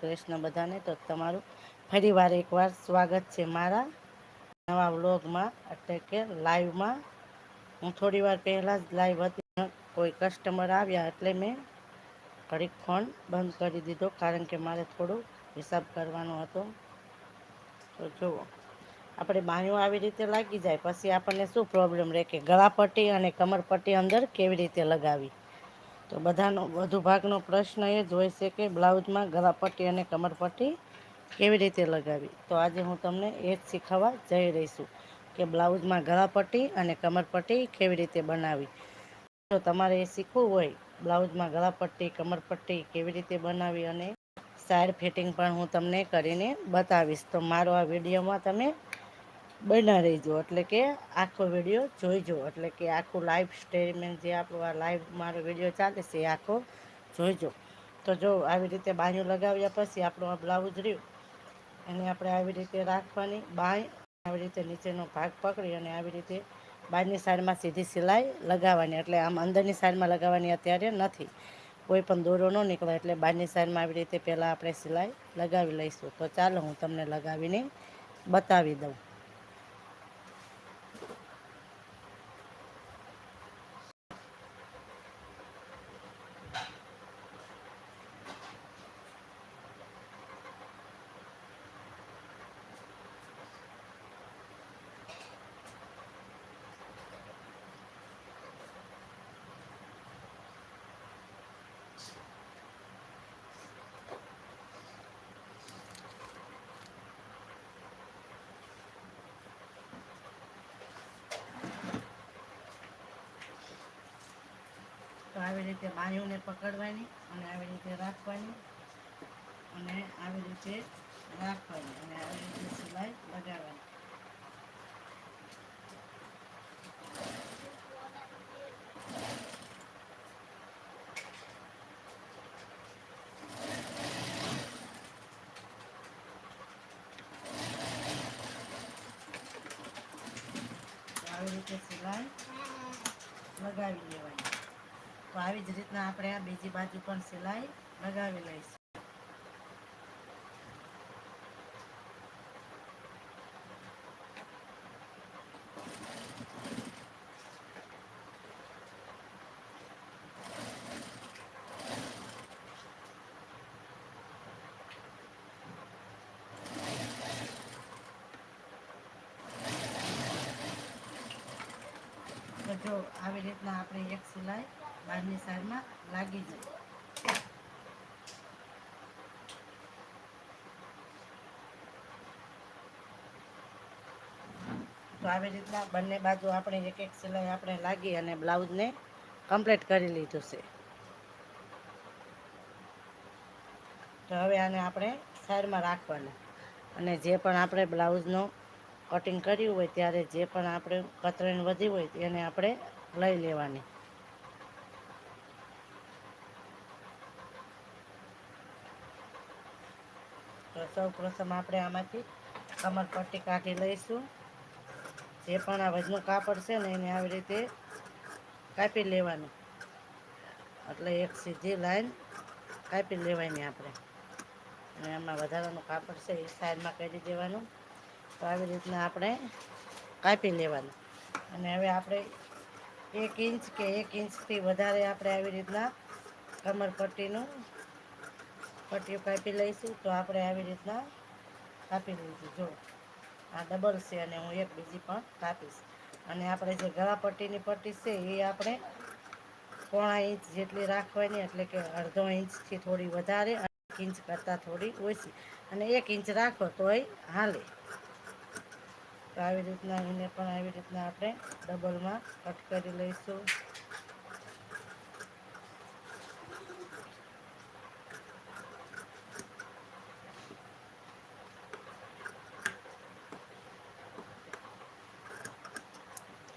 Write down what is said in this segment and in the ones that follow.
કૃષ્ણ બધાને, તો તમારું ફરી વાર એકવાર સ્વાગત છે મારા નવા વ્લોગમાં. એટલે કે લાઈવમાં. હું થોડી વાર પહેલાં જ લાઈવ હતી કોઈ કસ્ટમર આવ્યા એટલે મેં ઘડીક ફોન બંધ કરી દીધો, કારણ કે મારે થોડું હિસાબ કરવાનો હતો. તો જુઓ, આપણે બાંયો આવી રીતે લાગી જાય, પછી આપણને શું પ્રોબ્લેમ રહે કે ગળાપટ્ટી અને કમરપટ્ટી અંદર કેવી રીતે લગાવી તો બધાનો, વધુ ભાગનો પ્રશ્ન એ જ હોય છે કે બ્લાઉઝમાં ગળાપટ્ટી અને કમરપટ્ટી કેવી રીતે લગાવી તો આજે હું તમને એ જ શીખવવા જઈ રહી છું કે બ્લાઉઝમાં ગળાપટ્ટી અને કમરપટ્ટી કેવી રીતે બનાવી જો તમારે એ શીખવું હોય, બ્લાઉઝમાં ગળાપટ્ટી, કમરપટ્ટી કેવી રીતે બનાવી અને સાઇડ ફિટિંગ પણ હું તમને કરીને બતાવીશ. તો મારો આ વિડીયોમાં તમે બના રહીજો એટલે કે આખો વીડિયો જોઈજો. એટલે કે આખું લાઈવ સ્ટેટમેન્ટ જે આપણું આ લાઈવ મારો વીડિયો ચાલે છે એ આખો જોઈજો. તો જો આવી રીતે બાંયું લગાવ્યા પછી આપણું આ બ્લાઉઝ રહ્યું. એને આપણે આવી રીતે રાખવાની બાંય, આવી રીતે નીચેનો ભાગ પકડી અને આવી રીતે બહારની સાઈડમાં સીધી સિલાઈ લગાવવાની. એટલે આમ અંદરની સાઈડમાં લગાવવાની અત્યારે નથી. કોઈ પણ દોરો ન નીકળે એટલે બહારની સાઈડમાં આવી રીતે પહેલાં આપણે સિલાઈ લગાવી લઈશું. તો ચાલો હું તમને લગાવીને બતાવી દઉં. તો આવી રીતે બાયુને પકડવાની અને આવી રીતે રાખવાની અને આવી રીતે રાખવાની અને આવી રીતે સિલાઈ લગાવવાની તો આવી રીતે સિલાઈ લગાવી લેવાની તો આવી જ રીતના આપણે આ બીજી બાજુ પણ સિલાઈ લગાવી લઈશું. જો આવી રીતના આપણે એક સિલાઈ બહારની સાઈડમાં લાગી જાય. તો આવી રીતના બંને બાજુ આપણે એક એક સિલાઈ આપણે લાગી અને બ્લાઉઝને કમ્પ્લીટ કરી લીધું છે. તો હવે આને આપણે સાઈડમાં રાખવાના. અને જે પણ આપણે બ્લાઉઝનો કટિંગ કર્યું હોય, ત્યારે જે પણ આપણે કતરણ વધી હોય એને આપણે લઈ લેવાની. સૌ પ્રથમ આપણે આમાંથી કમરપટ્ટી કાઢી લઈશું. જે પણ આ વજનું કાપડ છે ને એને આવી રીતે કાપી લેવાનું. એટલે એક સીધી લાઈન કાપી લેવાની આપણે. અને એમાં વધારાનું કાપડ છે એ સાઈડમાં કરી દેવાનું. તો આવી રીતના આપણે કાપી લેવાનું. અને હવે આપણે એક ઇંચ કે એક ઇંચથી વધારે આપણે આવી રીતના કમર પટ્ટીનું પટ્ટીઓ કાપી લઈશું તો આપણે આવી રીતના કાપી લઈશું. જો, આ ડબલ છે અને હું એક બીજી પણ કાપીશ. અને આપણે જે ગળા પટ્ટીની પટ્ટી છે એ આપણે પોણા ઇંચ જેટલી રાખવાની, એટલે કે અડધો ઇંચથી થોડી વધારે એક ઇંચ કરતાં થોડી ઓછી. અને એક ઇંચ રાખો તોય હાલે. તો આવી રીતના એને પણ આવી રીતના આપણે ડબલમાં કટ કરી લઈશું.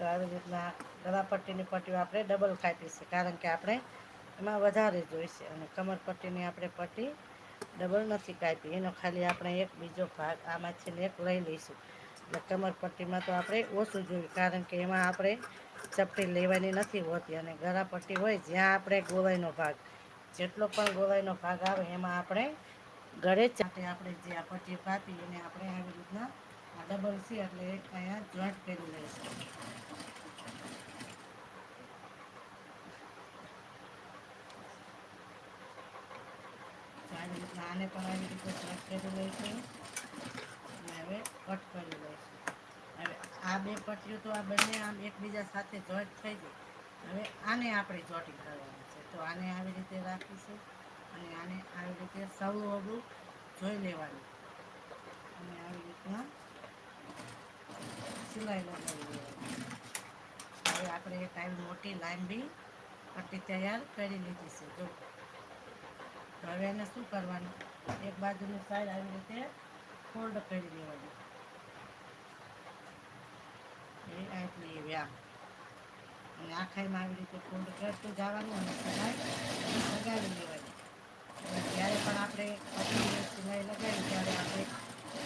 તો આવી રીતના ગળાપટ્ટીની પટ્ટીઓ આપણે ડબલ કાપીશું કારણ કે આપણે એમાં વધારે જોઈશે અને કમરપટ્ટીની આપણે પટ્ટી ડબલ નથી કાપી એનો ખાલી આપણે એક બીજો ભાગ આમાં છે એક લઈ લઈશું. એટલે કમરપટ્ટીમાં તો આપણે ઓછું જોયું કારણ કે એમાં આપણે ચપટી લેવાની નથી હોતી અને ગળાપટ્ટી હોય જ્યાં આપણે ગોવાઈનો ભાગ, જેટલો પણ ગોવાઈનો ભાગ આવે એમાં આપણે ગળે ચાટે આપણે જે આ પટ્ટી કાપી એને આપણે આવી રીતના આ ડબલ છે એટલે એક અહીંયા જોઈન્ટ કરી લઈશું આને પણ આવી રીતે જોઈન્ટ કરી લઈશું અને હવે કટ કરી લઈશું હવે આ બે પટ્ટીઓ તો આ બંને આમ એકબીજા સાથે જોઈન્ટ થઈ ગઈ હવે આને આપણે જોટિંગ કરવાનું છે. તો આને આવી રીતે રાખીશું અને આને આવી રીતે સૌ અબડું જોઈ લેવાનું. અને આવી રીતના સિલાઈ લગાવી હવે આપણે એક આવી મોટી લાંબી પટ્ટી તૈયાર કરી લીધી છે, જો. હવે એને શું કરવાનું? એક બાજુની સાઈડ આવી રીતે ફોલ્ડ કરી દેવાની. એ આટલી એવી આમ અને આવી રીતે ફોલ્ડ કરતું જવાનું અને સિલાઈ લગાવી લેવાની જ્યારે પણ આપણે સિલાઈ લગાવી, ત્યારે આપણે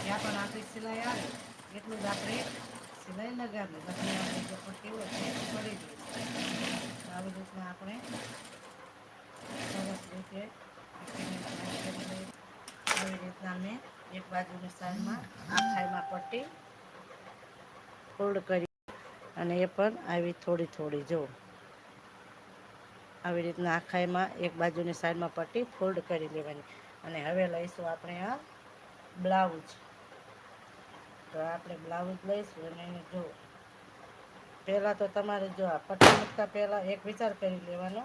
જ્યાં પણ આપણી સિલાઈ આવે, એટલું જ આપણે સિલાઈ લગાવી બધી આપણે જે પટ્ટી હોય, તે આવી રીતના આપણે સરસ રીતે આવી રીતના મેં એક બાજુની સાઈડમાં આખાઈમાં પટ્ટી ફોલ્ડ કરી અને એ પણ આવી થોડી થોડી, જો. આવી રીતના આખાઈમાં એક બાજુની સાઈડમાં પટ્ટી ફોલ્ડ કરી લેવાની. અને હવે લઈશું આપણે આ બ્લાઉઝ. તો આપણે બ્લાઉઝ લઈશું અને એને જો પહેલાં તો તમારે જો આ પટ્ટી મૂકતા પહેલાં એક વિચાર કરી લેવાનો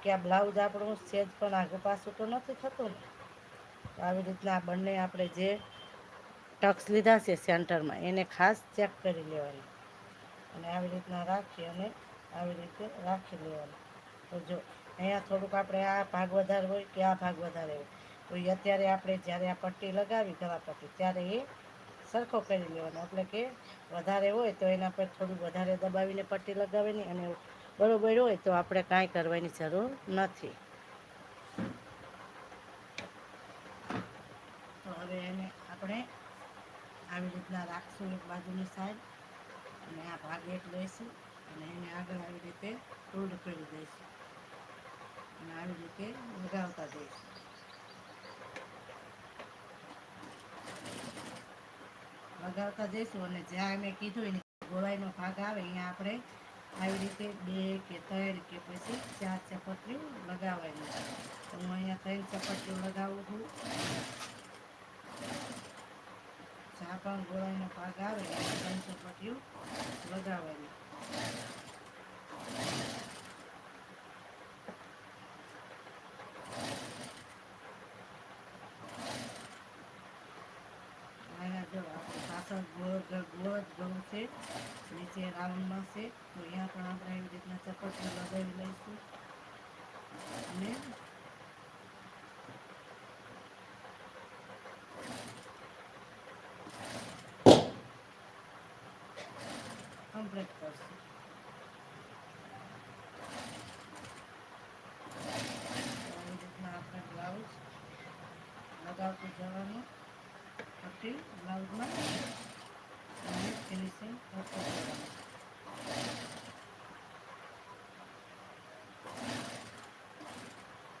કે આ બ્લાઉઝ આપણું સેજ પણ આગું પાછું તો નથી થતું ને. આવી રીતના બંને આપણે જે ટક્સ લીધા છે સેન્ટરમાં એને ખાસ ચેક કરી લેવાની. અને આવી રીતના રાખી અને આવી રીતે રાખી લેવાનું. તો જો અહીંયા થોડુંક આપણે આ ભાગ વધારે હોય કે આ ભાગ વધારે હોય. તો અત્યારે આપણે જ્યારે આ પટ્ટી લગાવી ગળા પટ્ટી ત્યારે એ સરખો કરી લેવાનો. એટલે કે વધારે હોય તો એના પર થોડું વધારે દબાવીને પટ્ટી લગાવવાની અને બરોબર હોય તો આપણે કાંઈ કરવાની જરૂર નથી. તો હવે એને આપણે આવી રીતના રાખશું એક બાજુની સાઈડ અને આ ભાગ એક લઈશું અને એને આગળ આવી રીતે રોડ કરી દઈશું. અને આવી રીતે લગાવતા જઈશું. લગાવતા જઈશું અને જ્યાં મેં કીધું એની ગોળાઈનો ભાગ આવે, અહીંયા આપણે આવી રીતે બે કે ત્રણ કે પછી ચાર ચપટીઓ લગાવવાની તો હું અહીંયા ત્રણ ચપટીઓ લગાવું છું. જ્યાં પણ ગોળાઈનો ભાગ આવે, ત્રણ ચપટીઓ લગાવવાની અહીંયા જો આપણે પાછળ ગોળ ગોળ છે. નીચે રાઉન્ડમાં છે. તો અહીંયા પણ આપણે એવી રીતના ચપટીઓ લગાવી લઈશું. અને કમ્પ્લીટ કરશું આવી રીતના આપણે બ્લાઉઝ લગાવતું જવાનું પટ્ટી બ્લાઉઝમાં અને ફિનિશિંગ કરતું જવાનું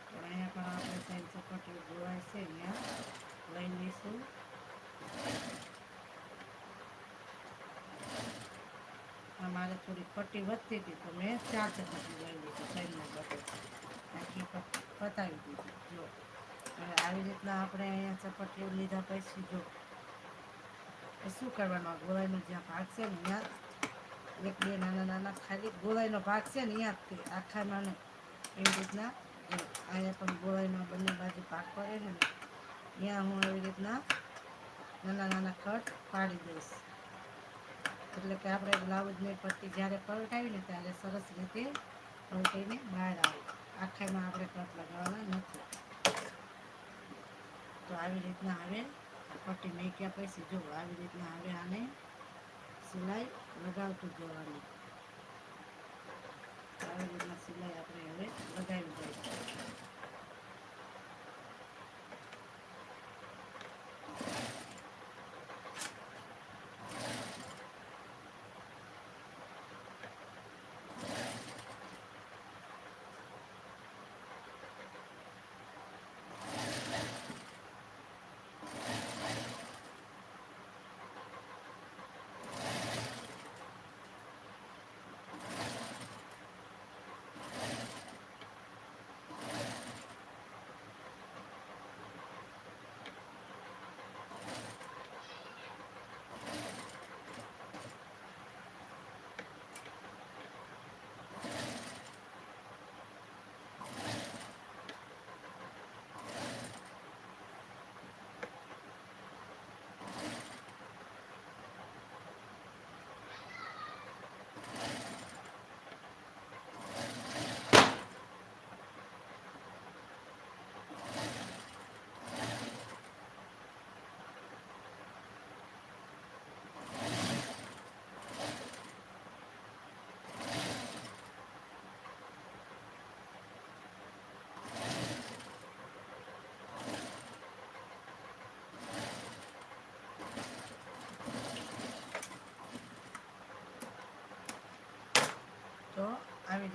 તો અહીંયા પણ આપણે ત્રણ ચપટીઓ ગોળાય છે અહીંયા લઈ લઈશું આ મારે થોડી પટ્ટી વધતી હતી તો મેં ચાર ચપાટી લઈ લીધી ત્રણના બદલે આખી પતાવી દીધી, જો. હવે આવી રીતના આપણે અહીંયા ચપટીઓ લીધા પછી જો. શું કરવાનું? ગોળાઈનો જ્યાં ભાગ છે ને ત્યાં એક, બે નાના નાના ખાલી ગોળાઈનો ભાગ છે ને ત્યાંથી આખા ને એવી રીતના અહીંયા પણ ગોળાઈનો બંને બાજુ ભાગ પડે ને ત્યાં હું આવી રીતના નાના નાના કટ પાડી દઈશ. એટલે કે આપણે બ્લાઉઝની પટ્ટી જ્યારે પલટાવી ને ત્યારે સરસ રીતે પલટીને બહાર આવે. આખામાં આપણે કટ લગાવવાના નથી. તો આવી રીતના હવે પટ્ટી મેક્યા પછી જો આવી રીતના હવે આને સિલાઈ લગાવતું જવાની. આવી રીતના સિલાઈ આપણે હવે લગાવી દઈશું.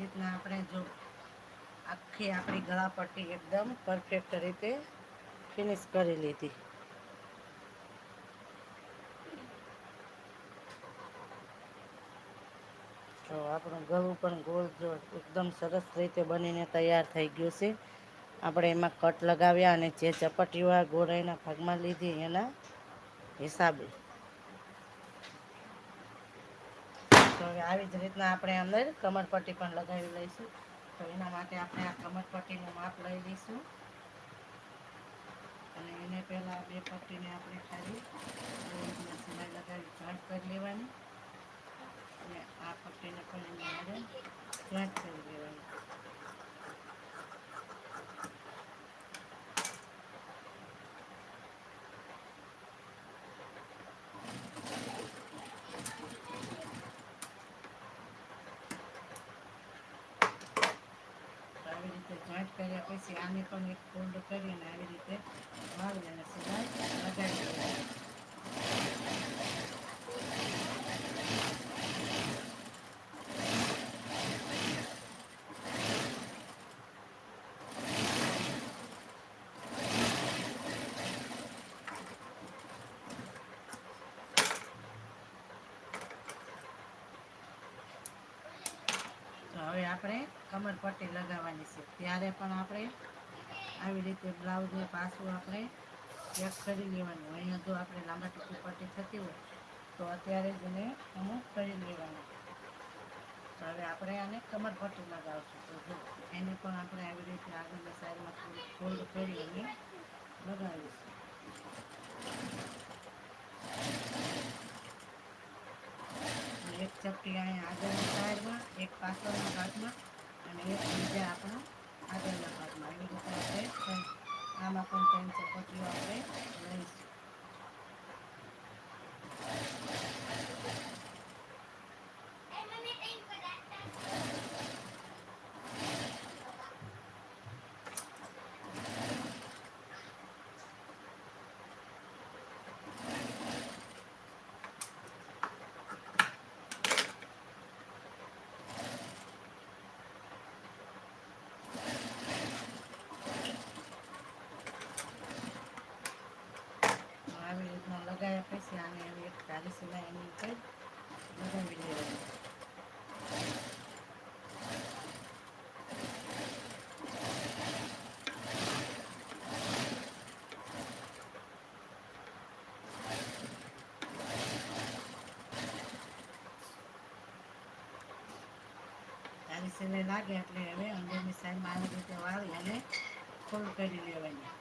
રીતના આપણે જો આખી આપણી ગળાપટ્ટી એકદમ પરફેક્ટ રીતે ફિનિશ કરી લીધી. તો આપણું ગળું પણ ગોળ જો એકદમ સરસ રીતે બનીને તૈયાર થઈ ગયું છે. આપણે એમાં કટ લગાવ્યા અને જે ચપટીઓ ગોળાઈના ભાગમાં લીધી એના હિસાબે. તો હવે આવી જ રીતના આપણે અંદર કમરપટ્ટી પણ લગાવી લઈશું. તો એના માટે આપણે આ કમરપટ્ટીનું માપ લઈ લઈશું. અને એને પહેલાં બે પટ્ટીને આપણે ખાલી સિલાઈ લગાવી જોઈન્ટ કરી લેવાની. અને આ પટ્ટીને પણ એની અંદર જોઈન્ટ કરી લેવાની. રીતે કર્યા પછી આને પણ એક ફોલ્ડ કરીને આવી રીતે વાવી અને સિલાઈ લગાવી દેવાની તો હવે આપણે કમર પટ્ટી લગાવવાની છે. ત્યારે પણ આપણે આવી રીતે બ્લાઉઝને પાછું આપણે ચેક કરી લેવાનું. અહીંયા જો આપણે લાંબા ટૂંકી પટ્ટી થતી હોય, તો અત્યારે જ એને અમુક કરી લેવાનું. હવે આપણે આને કમરપટ્ટી લગાવશું. તો જો, એને પણ આપણે આવી રીતે આગળની સાઈડમાં થોડું ફોલ્ડ કરી અને લગાવીશું. એક ચપટી અહીંયા આગળની સાઈડમાં, એક પાછળના ભાગમાં અને બીજા આપણા આગળના ભાગમાં એવી રીતે આપણે આમાં પણ ત્રણ ચપટીઓ આપણે લઈશું તો આવી રીતના લગાવ્યા તારી સિલાઈ એની ઉપર તારી સિલાઈ લાગે એટલે હવે અંદરની સાઈડ માની રીતે વાળી અને ફૂલ કરી લેવાની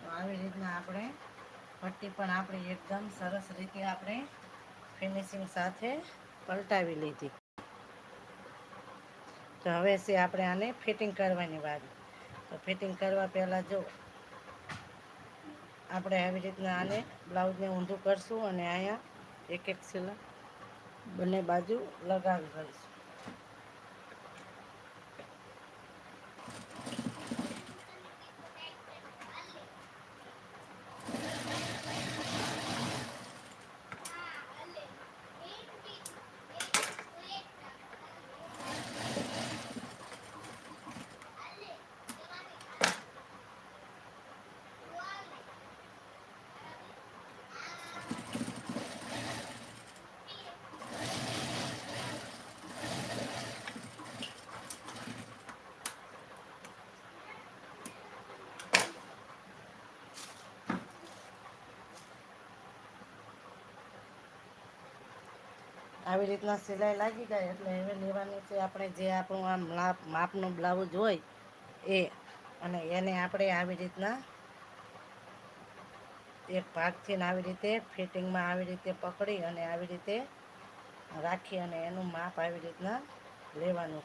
તો આવી રીતના આપણે પટ્ટી પણ આપણે એકદમ સરસ રીતે આપણે ફિનિશિંગ સાથે પલટાવી લીધી. તો હવે છે આપણે આને ફિટિંગ કરવાની વાત. તો ફિટિંગ કરવા પહેલાં જો આપણે આવી રીતના આને બ્લાઉઝને ઊંધું કરશું અને અહીંયા એક એક સિલા બંને બાજુ લગાવી દઈશું. આવી રીતના સિલાઈ લાગી જાય એટલે હવે લેવાનું છે આપણે જે આપણું આમ માપ, માપનું બ્લાઉઝ હોય એ. અને એને આપણે આવી રીતના એક ભાગથી આવી રીતે ફિટિંગમાં આવી રીતે પકડી અને આવી રીતે રાખી અને એનું માપ આવી રીતના લેવાનું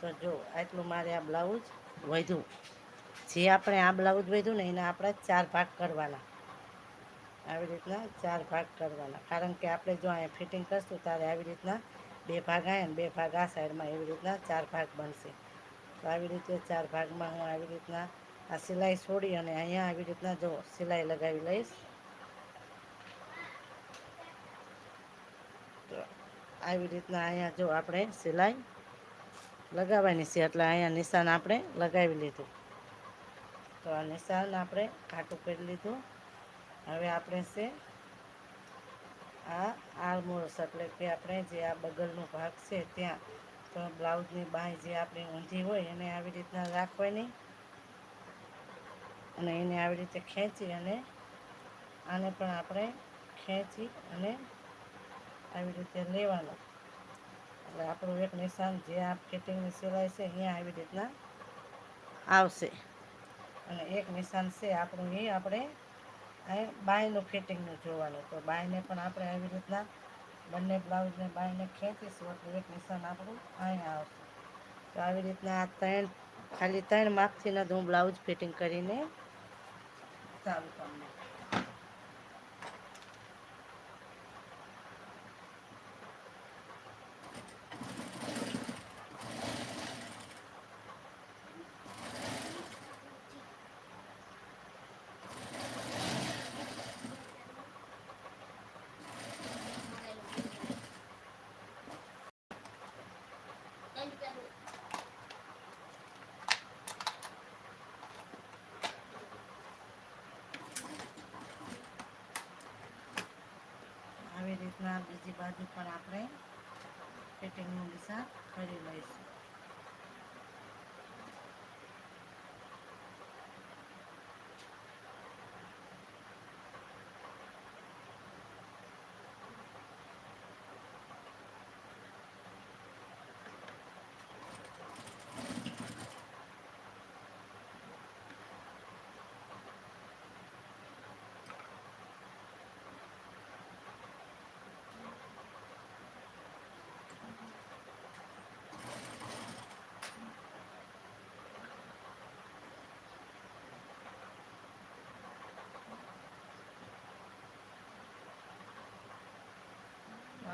તો જો, આટલું મારે આ બ્લાઉઝ વધ્યું. જે આપણે આ બ્લાઉઝ વધ્યું ને એના આપણે ચાર ભાગ કરવાના. આવી રીતના ચાર ભાગ કરવાના. કારણ કે આપણે જો અહીંયા ફિટિંગ કરશું ત્યારે આવી રીતના બે ભાગ આવ્યા ને બે ભાગ આ સાઈડમાં એવી રીતના ચાર ભાગ બનશે. તો આવી રીતે ચાર ભાગમાં હું આવી રીતના આ સિલાઈ છોડી અને અહીંયા આવી રીતના જો સિલાઈ લગાવી લઈશ. તો આવી રીતના અહીંયા જો આપણે સિલાઈ લગાવવાની છે એટલે અહીંયા નિશાન આપણે લગાવી લીધું. તો આ નિશાન આપણે કાટું કરી લીધું. હવે આપણે છે આ આલમોરસ, એટલે કે આપણે જે આ બગલનો ભાગ છે ત્યાં તો બ્લાઉઝની બાંય જે આપણી ઊંધી હોય એને આવી રીતના રાખવાની અને એને આવી રીતે ખેંચી અને આને પણ આપણે ખેંચી અને આવી રીતે લેવાનું. એટલે આપણું એક નિશાન જે આ ફિટિંગની સિલાઈ છે અહીંયા આવી રીતના આવશે. અને એક નિશાન છે આપણું એ આપણે અહીં બાયનું ફિટિંગનું જોવાનું. તો બાયને પણ આપણે આવી રીતના બંને બ્લાઉઝને બાયને ખેંચીશું. એટલે એક નિશાન આપણું અહીંયા આવશે. તો આવી રીતના આ ત્રણ, ખાલી ત્રણ માપથી જ હું બ્લાઉઝ ફિટિંગ કરીને ચાલુ તમને આવી રીતના બીજી બાજુ પણ આપણે ફિટિંગનું નિશાન કરી લઈશું.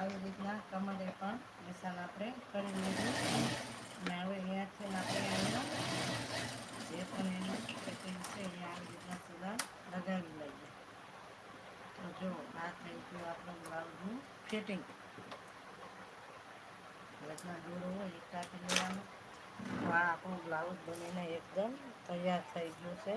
આવી રીતના કમરે પણ મસાલા આપણે કરી લીધું. અને હવે અહીંયાથી આપણે એનો જે પણ એનું પેકિંગ છે એ આવી રીતના સુધાર લગાવી લઈએ. તો જો, આ થઈ ગયું આપણું બ્લાઉઝનું ફિટિંગ રચના દોરો હોય એક કાપી લેવાનું. તો આ આપણું બ્લાઉઝ બનીને એકદમ તૈયાર થઈ ગયું છે.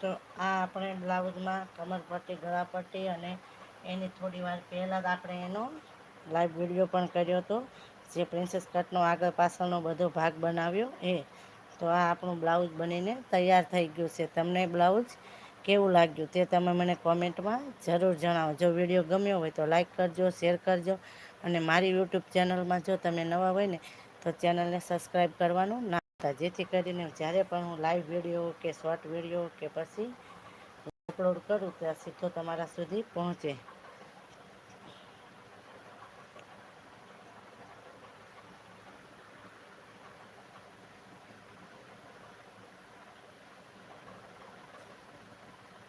તો આ આપણે બ્લાઉઝમાં કમરપટ્ટી ગળાપટ્ટી અને એની થોડી વાર પહેલાં જ આપણે એનો લાઈવ વીડિયો પણ કર્યો હતો. જે પ્રિન્સેસ કટનો આગળ પાછળનો બધો ભાગ બનાવ્યો એ. તો આ આપણું બ્લાઉઝ બનીને તૈયાર થઈ ગયું છે. તમને બ્લાઉઝ કેવું લાગ્યું તે તમે મને કોમેન્ટમાં જરૂર જણાવો જો વીડિયો ગમ્યો હોય તો લાઈક કરજો શેર કરજો અને મારી યુટ્યુબ ચેનલમાં જો તમે નવા હોય ને તો ચેનલને સબસ્ક્રાઈબ કરવાનું. જેથી કરીને જ્યારે પણ હું લાઈવ વીડિયો કે શોર્ટ વીડિયો કે પછી અપલોડ કરું ત્યાં સીધો તમારા સુધી પહોંચે.